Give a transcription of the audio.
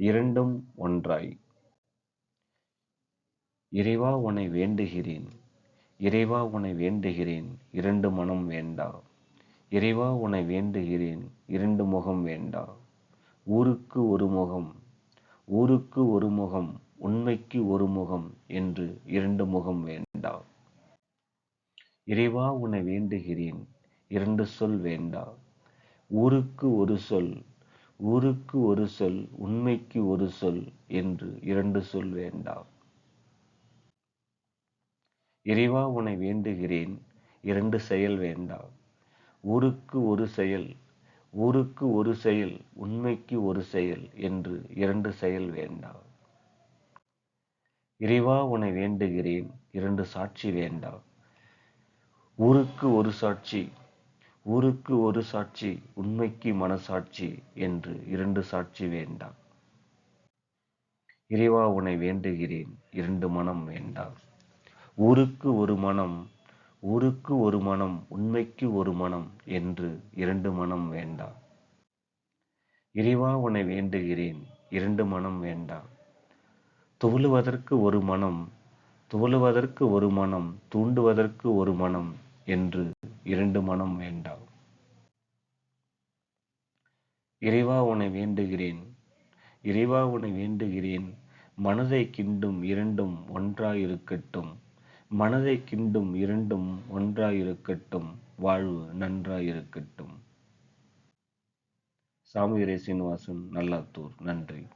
இரண்டும் ஒன்றாய். இறைவா உனை வேண்டுகிறேன். இறைவா உனை வேண்டுகிறேன். இரண்டு மனம் வேண்டா. இறைவா உனை வேண்டுகிறேன். இரண்டு முகம் வேண்டா. ஊருக்கு ஒரு முகம். ஊருக்கு ஒரு முகம். உண்மைக்கு ஒரு முகம் என்று இரண்டு முகம் வேண்டா. இறைவா உன்னை வேண்டுகிறேன். இரண்டு சொல் வேண்டா. ஊருக்கு ஒரு சொல். ஊருக்கு ஒரு சொல் உண்மைக்கு ஒரு சொல் என்று இரண்டு சொல் வேண்டாம். இறைவா உன்னை வேண்டுகிறேன். இரண்டு செயல் வேண்டாம். ஊருக்கு ஒரு செயல் ஊருக்கு ஒரு செயல் உண்மைக்கு ஒரு செயல் என்று இரண்டு செயல் வேண்டாம். இறைவா உன்னை வேண்டுகிறேன். இரண்டு சாட்சி வேண்டாம். ஊருக்கு ஒரு சாட்சி ஊருக்கு ஒரு சாட்சி உண்மைக்கு மனசாட்சி என்று இரண்டு சாட்சி வேண்டாம். இறைவா உன்னை வேண்டுகிறேன். இரண்டு மனம் வேண்டாம். ஊருக்கு ஒரு மனம் ஊருக்கு ஒரு மனம் உண்மைக்கு ஒரு மனம் என்று இரண்டு மனம் வேண்டாம். இறைவா உன்னை வேண்டுகிறேன். இரண்டு மனம் வேண்டாம். துவழுவதற்கு ஒரு மனம் துவழுவதற்கு ஒரு மனம் தூண்டுவதற்கு ஒரு மனம் என்று இரண்டு மனம் வேண்டாம். இறைவா உன்னை வேண்டுகிறேன் இறைவா உன்னை வேண்டுகிறேன். மனதை கிண்டும் இரண்டும் ஒன்றாயிருக்கட்டும். மனதை கிண்டும் இரண்டும் ஒன்றாயிருக்கட்டும். வாழ்வு நன்றாயிருக்கட்டும். சாமியுரை சீனிவாசன் நல்லாத்தூர். நன்றி.